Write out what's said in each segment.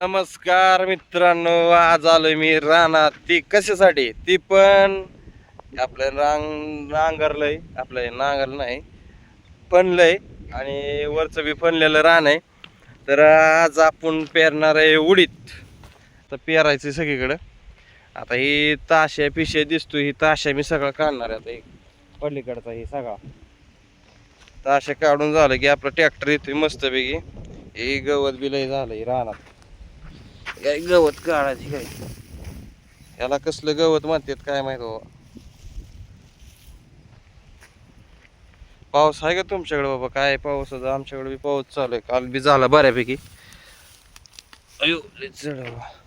नमस्कार मित्रांनो आज आलोय मी रानात ती कशासाठी? ती पण आपलं रांग नांगरलंय आपलं नांगर नाही पणलंय आणि वरचं बी पणलेलं रान आहे. तर आज आपण पेरणार आहे उडीत तर पेरायचं सगळीकडं. आता ही ताशा पिशे दिसतो ही ताशा मी सगळं काढणार आहे. आता एक पलीकडचा ही सगळा. ताशा काढून झालं की आपलं ट्रॅक्टर येतोय मस्तपैकी. हे गवत बी लय झालंय रानात. काय गवत काढायची काय? याला कसलं गवत म्हणतात काय माहीत बाबा? पाऊस आहे का तुमच्याकडे बाबा? काय पाऊस आमच्याकडे बी पाऊस चालू आहे. काल बी झाला बऱ्यापैकी. अयो आहे बाबा.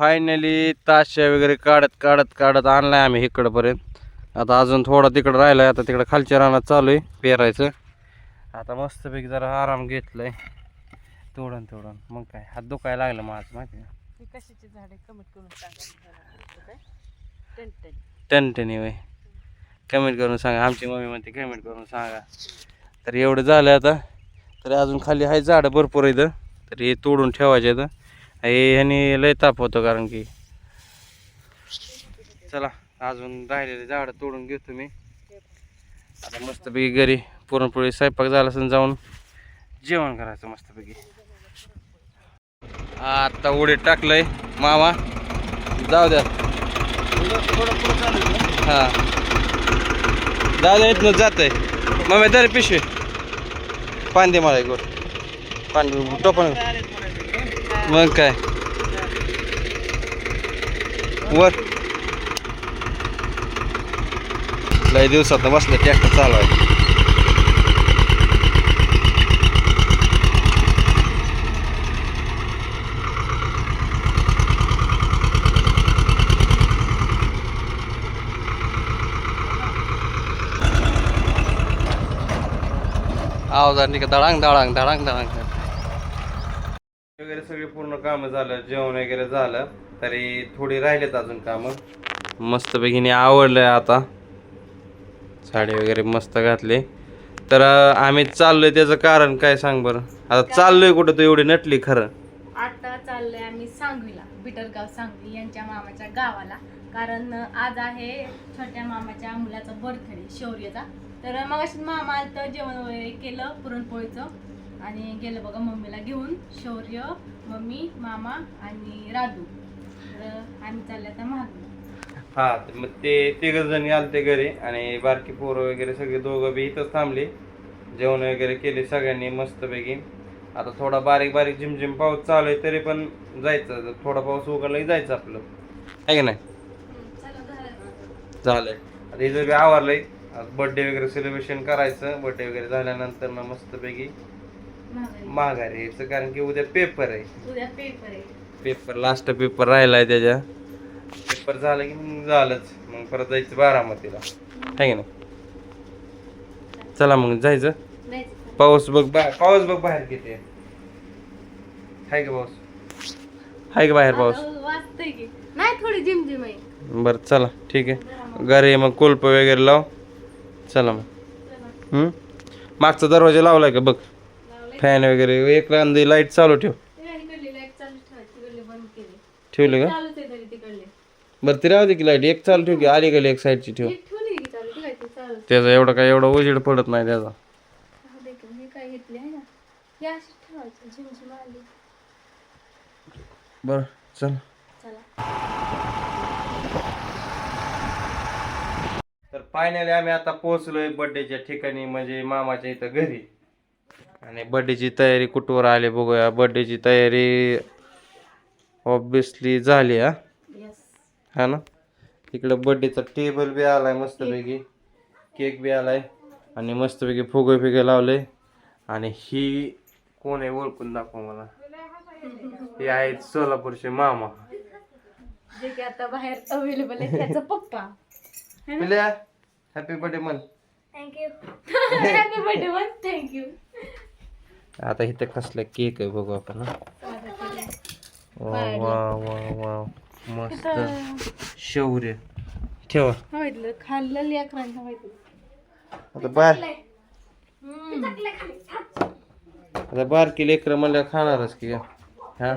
फायनली ताशा वगैरे काढत काढत काढत आणलाय आम्ही इकडपर्यंत. आता अजून थोडा तिकडं राहिलाय आता तिकडं खालच्या रानात चालू आहे पेरायचं. आता मस्तपैकी जरा आराम घेतलाय. तोडून तोडून. मग काय हात दुखायला लागलं माझं माहिती ही कशाची झाडे कमीत करून सांगा जरा. काय? टनटन टनटनी वय कमेंट करून सांगा. आमची मम्मी म्हणते कमेंट करून सांगा. तर एवढं झालं आता. तर अजून खाली आहे झाडं भरपूर इथं तर हे तोडून ठेवायचे इथं हे ह्यानी लय ताप होतो कारण की. चला अजून राहिलेले झाडं तोडून घेतो मी आता मस्तपैकी घरी पुरणपोळी स्वयंपाक झाला असं जाऊन. जेवण करायचं मस्तपैकी. आता उडीत टाकलंय मामा. जाऊ द्या. हा. जाऊ द्या इथनं जात आहे मामा दर पिशवी. पाणी दे मला एक गोट पाणी. टोपण मग काय वर लय दिवसात बसलं ट्रॅक्टर चालू आहे आवाज आणि का दळांग दळांग दळांग दळांग वगैरे सगळी पूर्ण कामं झालं जेवण वगैरे झालं तरी थोडी राहिलेत अजून कामं. मस्तपैकी आवडलंय आता. साडी वगैरे मस्त घातली. तर आम्ही चाललोय त्याचं कारण काय सांग बरं? आता चाललोय कुठं तू एवढी नटली खरं? आता चाललोय आम्ही सांगवीला बिटरगाव सांगवी यांच्या मामाच्या गावाला. कारण आज आहे छोट्या मामाच्या मुलाचा बर्थडे शौर्यचा. तर मग मामा आलं जेवण वगैरे केलं पुरणपोळीचं. आणि गेलं बघा मम्मीला घेऊन शौर्य मम्मी मामा आणि राजू. तर आम्ही चालले आता महाग हा तर मग ते तिघ जणी आलते घरी आणि बारकी पोरं वगैरे सगळे दोघं बी इथंच थांबले. जेवण वगैरे केले सगळ्यांनी मस्तपैकी. आता थोडा बारीक बारीक झिमझिम पाऊस चालू आहे तरी पण जायचं थोडा पाऊस उघडलाही जायचं आपलं. आहे की नाही? झालंय. आता इथं बी आवरलंय. आज बर्थडे वगैरे सेलिब्रेशन करायचं. बर्थडे वगैरे झाल्यानंतर ना मस्तपैकी माघारी. यायचं कारण की उद्या पेपर आहे. उद्या पेपर आहे. पेपर लास्ट पेपर राहिलाय त्याच्या. पेपर झाला की मग झालंच. मग परत जायचं बारामतीला. आहे की नाही? चला मग जायचं. पाऊस बघ बाहेर पाऊस बघ बाहेर किती आहे. हाय का पाऊस? हाय का बाहेर पाऊस? नाही थोडी जिमजिम आहे. बरं चला. ठीक आहे. घरी मग कुलप वगैरे लाव. चला मग? मागचा दरवाजा लावलाय का? बघ. फॅन वगैरे एक रांदी लाइट चालू ठेव. ठेवले का? बरं ती राहू दे की लाइट एक चालू ठेव की आली गेली एक साईडची ठेव. त्याचा एवढा काय एवढा उजेड पडत नाही त्याचा. बर बरं चल. चला तर फायनली आम्ही आता पोहोचलोय बर्थडेच्या ठिकाणी म्हणजे मामाच्या इथं घरी. आणि बर्थडेची तयारी कुठवर आली बघूया. बर्थडेची तयारी ऑब्विसली झाली हा? हा ना? इकडं बर्थडेचा टेबल बी आलाय मस्तपैकी. केक बी आलाय. आणि मस्तपैकी फुगे फिगे लावले. आणि ही कोण आहे ओळखून दाखव मला. हे आहेत सोलापूरचे मामा. जे की आता बाहेर अवेलेबल आहे त्याचा पप्पा. हॅपी बर्थडे मन thank you happy birthday one thank you आता इथं कसला केक आहे बघू आपण. वा वा वा वा मस्त. शौर्य. ठेवा. खाल्लं आता बार. आता बारकी लेकरं म्हणल्यावर खाणारच की हा.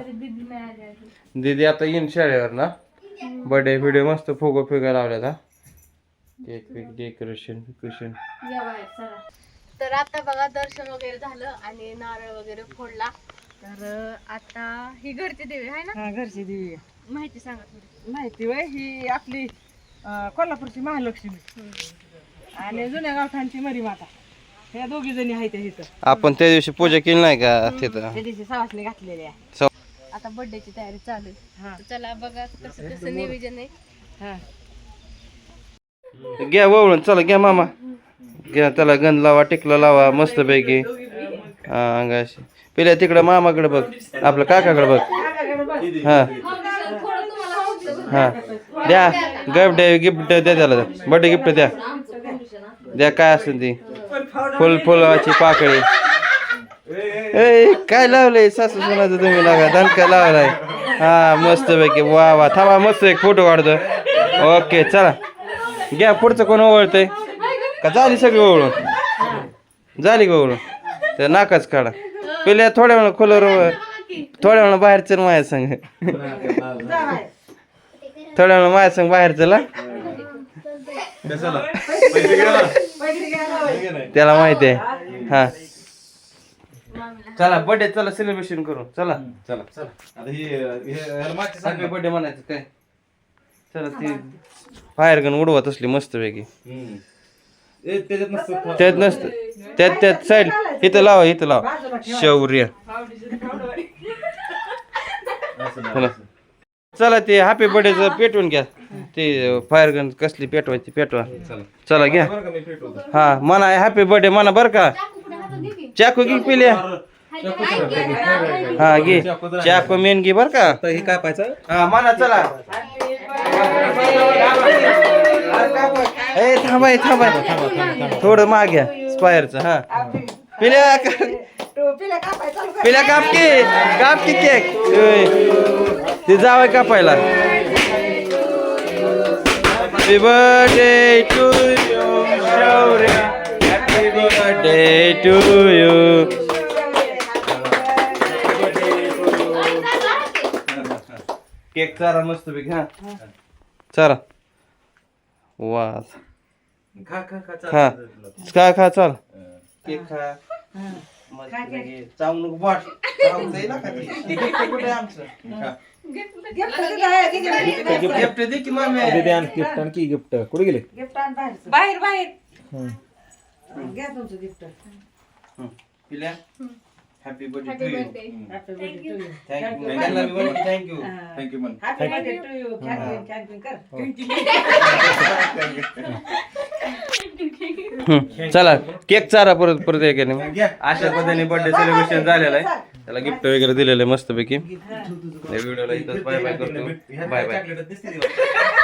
दीदी आता येईन शाळेवर ना? बर्थडे व्हिडिओ मस्त फुगो फिगा लावल्यात हा. केक वेक डेकोरेशन बिकोरेशन या बाहेर चला. तर आता बघा दर्शन वगैरे झालं आणि नारळ वगैरे फोडला. तर आता ही घरची देवी आहे ना? हा घरची देवी माहिती सांगा थोडी. माहिती वय ही आपली अं, कोल्हापूरची महालक्ष्मी. आणि जुन्या गावठाणची मरी माता ह्या दोघी जणी आहेत इथं. आपण त्या दिवशी पूजा केली नाही का तिथं? त्या दिवशी सवासणी घातलेल्या स- आता बर्थडेची तयारी चालू आहे. हा. तर चला बघा कसं कसं नियोजन आहे. हा. घ्या वळून चला घ्या मामा. घ्या त्याला गंध लावा टिकला लावा मस्त पैकी हा अंगाशी. पहिल्या तिकडं मामाकडे बघ. आपलं काकाकडे बघ. हा. हां. द्या. गिफ्ट गिफ्ट द्या त्याला. बर्थडे गिफ्ट द्या. द्या काय असेल ती. फुल फुलाची पाकळी. ए काय लावलंय? सासू सुनाचं तुम्ही लागा. दणका लावलाय. हा मस्त पैकी वा वा. थांबा मस्त एक फोटो काढतो. ओके चला. घ्या पुढचं कोण ओवळतंय? का झाली सगळी ओवळून झाली का ओवळून तर नाकाच काढा. पहिले थोड्या वेळा खोलवर थोड्या वेळा बाहेर चल माझ्या संग. थोड्या वेळा माझ्या संग बाहेर चला त्याला माहिती आहे. हा. चला बर्थडे चला सेलिब्रेशन करू. चला. चला चला. आता हे ह्याला मागचं सांग हॅपी बर्थडे म्हणायचं काय? चला ती बाहेर गण उडवत असली मस्त पैकी हम्म. ए, त्याच्यात नसतं त्यात नसतं. त्यात त्यात साईड. इथं लावा इथं लावा. शौर्य. चला ते हॅपी बर्थडेचं पेटवून घ्या. ते फायर गन कसली पेटवायची पेटवा. चला. चला घ्या. बरं का मी पेटवतो. हा म्हणा हॅपी बर्थडे म्हणा बर का. चाकू घे पिल्या. हा घे. चाकू मेन घे बर का. हे काय पाहायचं हा म्हणा चला. ए थांबाय थांबाय थोडं माग घ्या स्पायरचं हा. पिल्या पिल्या काप की काप की केक. ते जावं कापायला. Happy birthday to you Shaurya. Happy birthday to you cake चारा मस्त पैकी हा. चारा. वा खा खा खा खा. खा खा चाल. केक खा. मस्त पैकी. चावू नको बाट. चावतंय ना का ते? ते gift कुठे आहे आमचं? गिफ्ट दे की मामी. दे आण गिफ्ट आणखी गिफ्ट. कुठे गेले? बाहेर बाहेर घ्या तुमचं गिफ्ट. पिल्या? Happy birthday happy to you birthday happy birthday to you thank you thank you thank you मन happy birthday to you canteen canteen कर चला केक चारा परत परत एक याने. अशा पद्धतीने बर्थडे सेलिब्रेशन झालेलं आहे. त्याला गिफ्ट वगैरे दिलेलं आहे मस्त पैकी व्हिडिओला इथंच बाय बाय करतो. Bye bye